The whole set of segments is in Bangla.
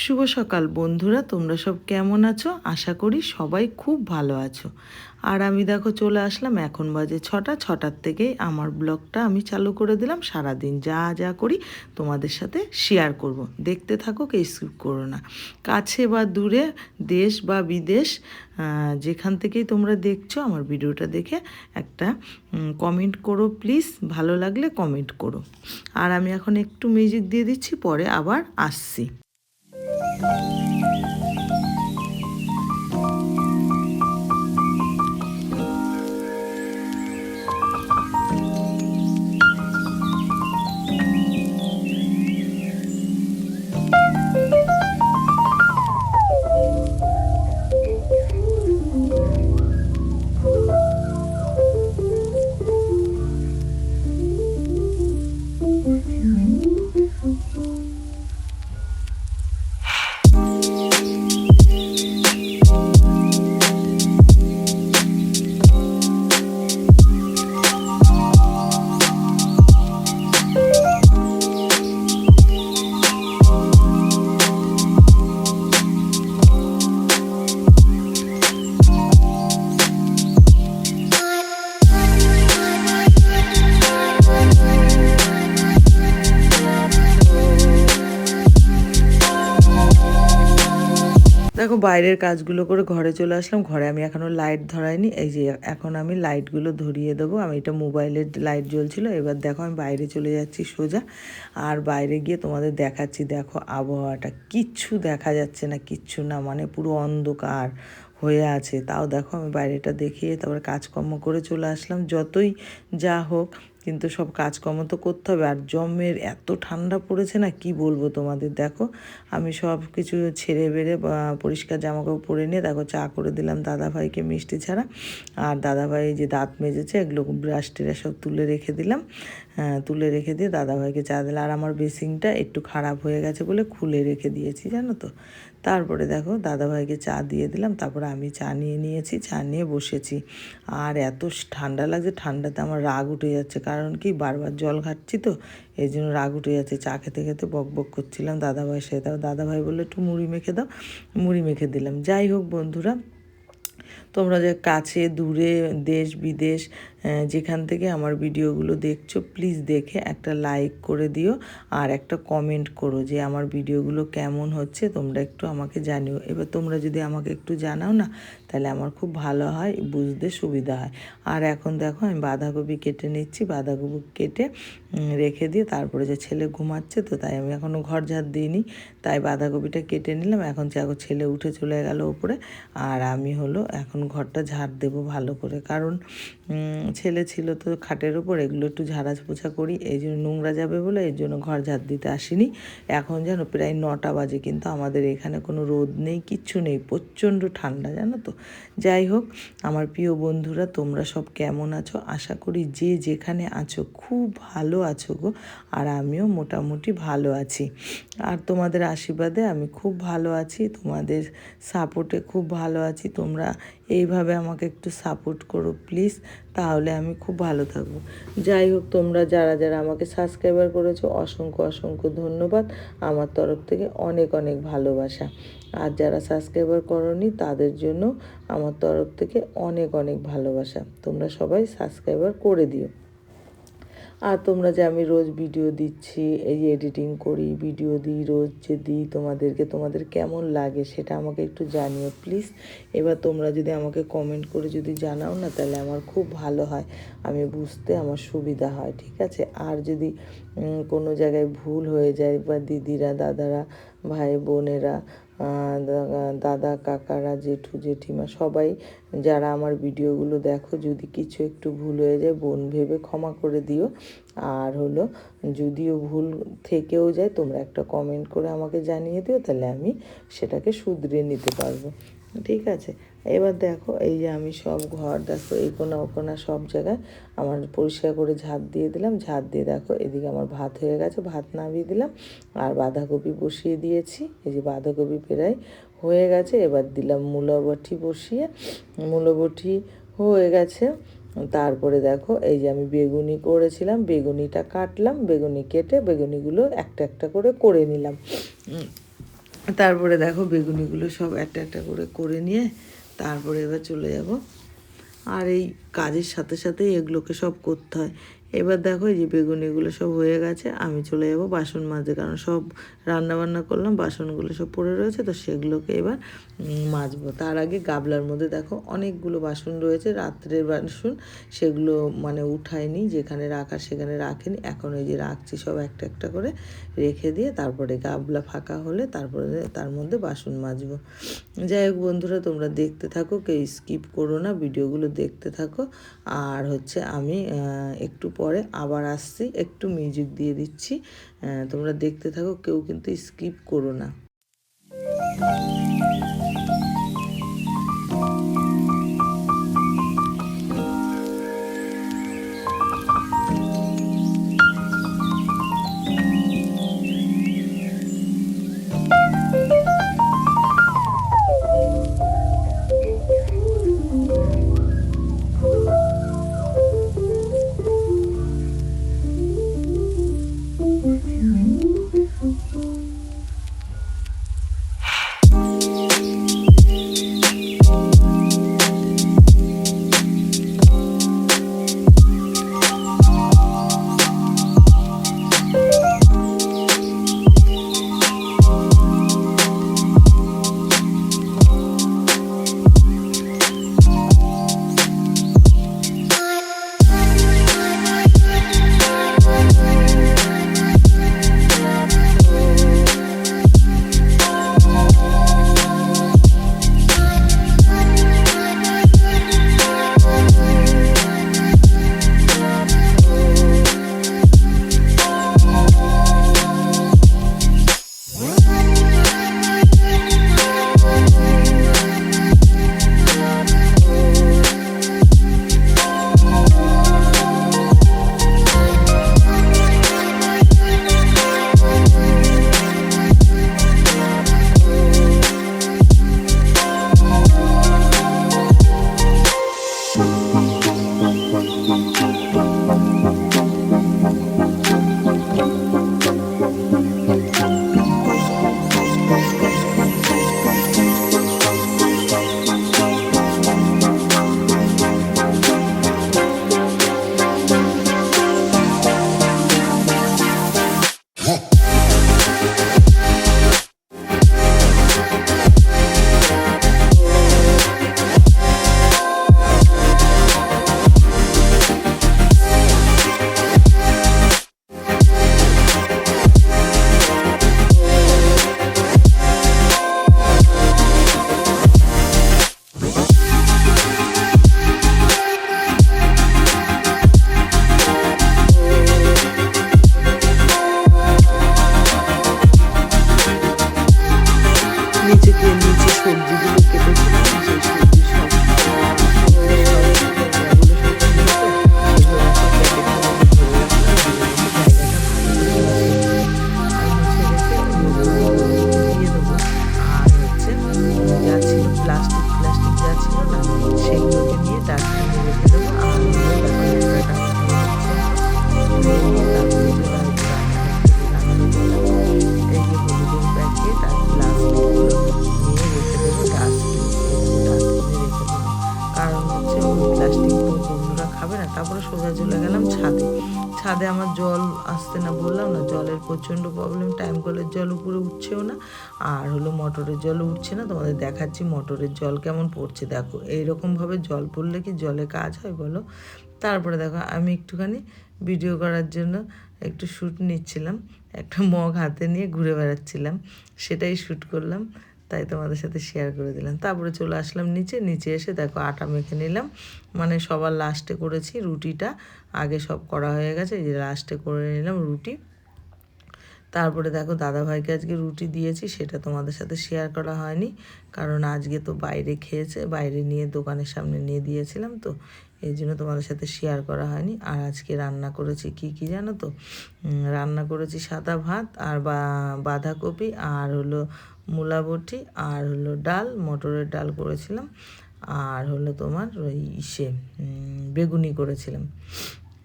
শুভ সকাল বন্ধুরা, তোমরা সব কেমন আছো? আশা করি সবাই খুব ভালো আছো। আর আমি দেখো চলে আসলাম, এখন বাজে ছটা, ছটার থেকেই আমার ব্লগটা আমি চালু করে দিলাম। সারাদিন যা যা করি তোমাদের সাথে শেয়ার করব। দেখতে থাকো কে স্কিপ করো না। কাছে বা দূরে, দেশ বা বিদেশ যেখান থেকেই তোমরা দেখছ আমার ভিডিওটা দেখে একটা কমেন্ট করো প্লিজ ভালো লাগলে কমেন্ট করো। আর আমি এখন একটু মিউজিক দিয়ে দিচ্ছি, পরে আবার আসছি। Thank you. দেখো বাইরের কাজগুলো করে ঘরে চলে আসলাম। ঘরে আমি এখনও লাইট ধরাইনি। এই যে এখন আমি লাইটগুলো ধরিয়ে দেবো। আমি এটা মোবাইলের লাইট জ্বলছিল। এবার দেখো আমি বাইরে চলে যাচ্ছি সোজা। আর বাইরে গিয়ে তোমাদের দেখাচ্ছি, দেখো আবহাওয়াটা। কিচ্ছু দেখা যাচ্ছে না, কিচ্ছু না মানে পুরো অন্ধকার হয়ে আছে। তাও দেখো আমি বাইরেটা দেখিয়ে তারপরে কাজকর্ম করে চলে আসলাম। যতই যা হোক কিন্তু সব কাজকর্ম তো করতে হবে। আর জমের এত ঠান্ডা পড়েছে না, কি বলব তোমাদের? দেখো, আমি সব কিছু ছেড়ে বেড়ে পরিষ্কার জামাকাপড় পরে নিয়ে দেখো, চা করে দিলাম দাদাভাইকে মিষ্টি ছাড়া। আর দাদাভাই যে দাঁত মেজেছে, এগুলো ব্রাশ টেরা সব তুলে রেখে দিলাম। তুলে রেখে দিয়ে দাদাভাইকে চা দিলে। আর আমার বেসিংটা একটু খারাপ হয়ে গেছে বলে খুলে রেখে দিয়েছি, জানো তো। তারপরে দেখো দাদাভাইকে চা দিয়ে দিলাম, তারপরে আমি চা নিয়ে নিয়েছি, চা নিয়ে বসেছি। আর এত ঠান্ডা লাগছে, ঠান্ডাতে আমার রাগ উঠে যাচ্ছে। কারণ কি, বারবার জল ঘাটছি তো, এই জন্য রাগ উঠে যাচ্ছে। চা খেতে খেতে বক বক করছিলাম দাদাভাইয়ের সাথে দাও দাদাভাই বলল, একটু মুড়ি মেখে দাও। মুড়ি মেখে দিলাম। যাই হোক বন্ধুরা, তোমরা যে কাছে, দূরে, দেশ বিদেশ যেখান থেকে আমার ভিডিওগুলো দেখছ প্লিজ দেখে একটা লাইক করে দিও আর একটা কমেন্ট করো যে আমার ভিডিওগুলো কেমন হচ্ছে, তোমরা একটু আমাকে জানিও। এবার তোমরা যদি আমাকে একটু জানাও না, তাহলে আমার খুব ভালো হয়, বুঝতে সুবিধা হয়। আর এখন দেখো, আমি বাঁধাকপি কেটে নিচ্ছি, বাঁধাকপি কেটে রেখে দিয়ে তারপরে যে ছেলে ঘুমাচ্ছে তো তাই আমি এখনও ঘর ঝাড় দিইনি, তাই বাঁধাকপিটা কেটে নিলাম। এখন দেখো ছেলে উঠে চলে গেল উপরে আর আমি হলো এখন ঘরটা ঝাড় দেবো ভালো করে। কারণ ছেলে ছিল তো খাটের ওপর এগুলো একটু ঝাড়া পোছা করি। এই জন্য নোংরা যাবে বলে এর জন্য ঘর ঝাড় দিতে আসিনি। এখন যেন প্রায় নটা বাজে, কিন্তু আমাদের এখানে কোনো রোদ নেই, কিচ্ছু নেই, প্রচণ্ড ঠান্ডা, জানো তো। যাই হোক, আমার প্রিয় বন্ধুরা, তোমরা সব কেমন আছো? আশা করি যে যেখানে আছো খুব ভালো আছো গো, আর আমিও মোটামুটি ভালো আছি। আর তোমাদের আশীর্বাদে আমি খুব ভালো আছি, তোমাদের সাপোর্টে খুব ভালো আছি। তোমরা এইভাবে আমাকে একটু সাপোর্ট করো, প্লিজ। তাহলে আমি খুব ভালো থাকব। যাই হোক, তোমরা যারা যারা আমাকে সাবস্ক্রাইবার করেছ, অসংখ্য অসংখ্য ধন্যবাদ। আমার তরফ থেকে অনেক অনেক ভালোবাসা। আর যারা সাবস্ক্রাইবার করনি, তাদের জন্য আমার তরফ থেকে অনেক অনেক ভালোবাসা। তোমরা সবাই সাবস্ক্রাইবার করে দিও। আর তোমরা যে আমি রোজ ভিডিও দিচ্ছি, এই যে এডিটিং করি ভিডিও দিই, রোজ যে দিই, তোমাদেরকে তোমাদের কেমন লাগে সেটা আমাকে একটু জানিও প্লিজ এবার তোমরা যদি আমাকে কমেন্ট করে যদি জানাও না, তাহলে আমার খুব ভালো হয়, আমি বুঝতে আমার সুবিধা হয়, ঠিক আছে? আর যদি কোনো জায়গায় ভুল হয়ে যায় বা দিদিরা, দাদারা ভাই বোনেরা দাদা, কাকারা, জেঠু, জেঠিমা, সবাই যারা আমার ভিডিওগুলো দেখো, যদি কিছু একটু ভুল হয়ে যায়, বোন ভেবে ক্ষমা করে দিও। আর হলো, যদিও ভুল থেকেও যায়, তোমরা একটা কমেন্ট করে আমাকে জানিয়ে দিও, তাহলে আমি সেটাকে শুধরে নিতে পারব। ঠিক আছে? এবার দেখো, এই যে আমি সব ঘর, দেখো, এই কোনা, ও কোনা সব জায়গায় আমার পরিষ্কার করে ঝাঁট দিয়ে দিলাম। ঝাঁট দিয়ে দেখো, এদিকে আমার ভাত হয়ে গেছে, ভাত নামিয়ে দিলাম। আর বাঁধাকপি বসিয়ে দিয়েছি। এই যে বাঁধাকপি প্রায় হয়ে গেছে, এবার দিলাম মূলবটি বসিয়ে। মূলবটি হয়ে গেছে। তারপরে দেখো, এই যে আমি বেগুনি করেছিলাম, বেগুনিটা কাটলাম, বেগুনি কেটে বেগুনিগুলো একটা একটা করে করে নিলাম। তারপরে দেখো বেগুনিগুলো সব একটা একটা করে করে নিয়ে তারপরে এবার চলে যাব। আর এই কাজের সাথে সাথে এগুলোকে সব করতে হয়। এবার দেখো এই যে বেগুনিগুলো সব হয়ে গেছে, আমি চলে যাব বাসন মাজতে। কারণ সব রান্না বান্না করলাম, বাসনগুলো সব পড়ে রয়েছে, তো সেগুলোকে এবার মাজবো। তার আগে গাবলার মধ্যে দেখো অনেকগুলো বাসন রয়েছে, রাত্রের বাসন, সেগুলো মানে উঠায়নি যেখানে রাখার সেখানে রাখেনি। এখন ওই যে রাখছি সব একটা একটা করে রেখে দিয়ে তারপরে গাবলা ফাঁকা হলে তারপরে তার মধ্যে বাসন মাজবো। যাই হোক বন্ধুরা, তোমরা দেখতে থাকো, কেউ স্কিপ করো না, ভিডিওগুলো দেখতে থাকো। আর হচ্ছে আমি একটু পরে আবার আসছি, একটু মিউজিক দিয়ে দিচ্ছি। তোমরা দেখতে থাকো, কেউ কিন্তু স্কিপ করো না। নিচে কে- নিচে আসতে না বললাম না, জলের প্রচণ্ড প্রবলেম টাইম কলের জল উপরে উঠছেও না, আর হলো মোটরের জল উঠছে না, তোমাদের দেখাচ্ছি মোটরের জল কেমন পড়ছে, দেখো। এইরকমভাবে জল পড়লে কি জলে কাজ হয় বলো? তারপরে দেখো, আমি একটুখানি ভিডিও করার জন্য একটু শ্যুট নিচ্ছিলাম, একটা মগ হাতে নিয়ে ঘুরে বেড়াচ্ছিলাম, সেটাই শ্যুট করলাম। তাই তোমাদের সাথে শেয়ার করে দিলাম। তারপরে চলে আসলাম নিচে নিচে এসে দেখো আটা মেখে নিলাম। মানে সবার লাস্টে করেছি রুটিটা। আগে সব করা হয়ে গেছে যে লাস্টে করে নিলাম রুটি। তারপরে দেখো দাদাভাইকে আজকে রুটি দিয়েছি, সেটা তোমাদের সাথে শেয়ার করা হয়নি। কারণ আজকে তো বাইরে খেয়েছে, বাইরে নিয়ে দোকানের সামনে নিয়ে দিয়েছিলাম তো, এই জন্য তোমাদের সাথে শেয়ার করা হয়নি। আর আজকে রান্না করেছি কি কি জানো তো? রান্না করেছি সাদা ভাত আর বা, বাঁধাকপি আর হলো মূলা বটি আর হলো ডাল, মটরের ডাল করেছিলাম। আর হলো তোমার ওই ইসে বেগুনি করেছিলাম।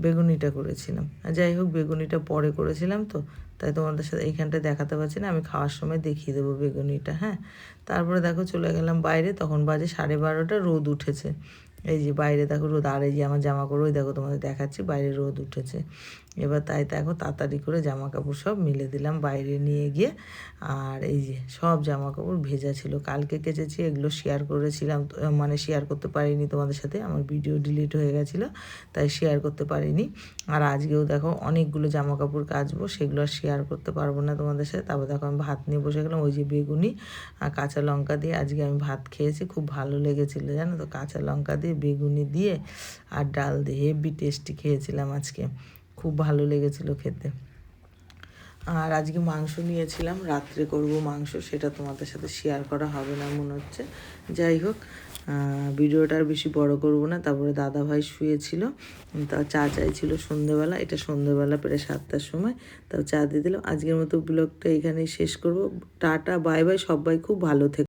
বেগুনিটা করেছিলাম। যাই হোক, বেগুনিটা পরে করেছিলাম তো, তাই তোমাদের সাথে এইখানটা দেখাতে পারছি না। আমি খাওয়ার সময় দেখিয়ে দেবো বেগুনিটা হ্যাঁ? তারপরে দেখো চলে গেলাম বাইরে, তখন বাজে সাড়ে বারোটা, রোদ উঠেছে। এই যে বাইরে দেখো রোদ, আর এই যে আমার জামা কাপড় ওই দেখো তোমাদের দেখাচ্ছি, বাইরে রোদ উঠেছে। এবার তাই দেখো তাড়াতাড়ি করে জামা কাপড় সব মিলে দিলাম, বাইরে নিয়ে গিয়ে। আর এই যে সব জামা কাপড় ভেজা ছিল, কালকে কেচেছি, এগুলো শেয়ার করেছিলাম মানে শেয়ার করতে পারিনি তোমাদের সাথে, আমার ভিডিও ডিলিট হয়ে গেছিল, তাই শেয়ার করতে পারিনি। আর আজকেও দেখো অনেকগুলো জামা কাপড় কাচবো, সেগুলো আর শেয়ার করতে পারব না তোমাদের সাথে, তারপর দেখো আমি ভাত নিয়ে বসে গেলাম, ওই যে বেগুনি আর কাঁচা লঙ্কা দিয়ে আজকে আমি ভাত খেয়েছি, খুব ভালো লেগেছিলো জানো তো, কাঁচা লঙ্কা দিয়ে। বেগুনি দিয়ে আর ডাল দিয়ে হেভি টেস্টি খেয়েছিলাম আজকে। খুব ভালো লেগেছিলো খেতে। আর আজকে মাংস নিয়েছিলাম, রাত্রে করব মাংস, সেটা তোমাদের সাথে শেয়ার করা হবে না মনে হচ্ছে। যাই হোক ভিডিওটা আর বেশি বড় করব না, তারপরে দাদা ভাই শুয়েছিল, তা চা চাইছিল সন্ধেবেলা, এটা সন্ধেবেলা প্রায় সাতটার সময়, তাও চা দিয়ে দিলাম। আজকের মতো ব্লগটা এখানেই শেষ করব। টাটা বাই বাই সবাই খুব ভালো থেকে।